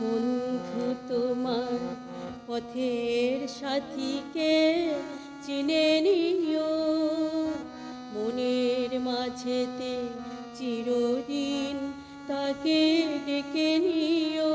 বন্ধু তোমার পথের সাথীকে চিনে নিও। মনের মাঝেতে চিরদিন তাকে ডেকে নিও।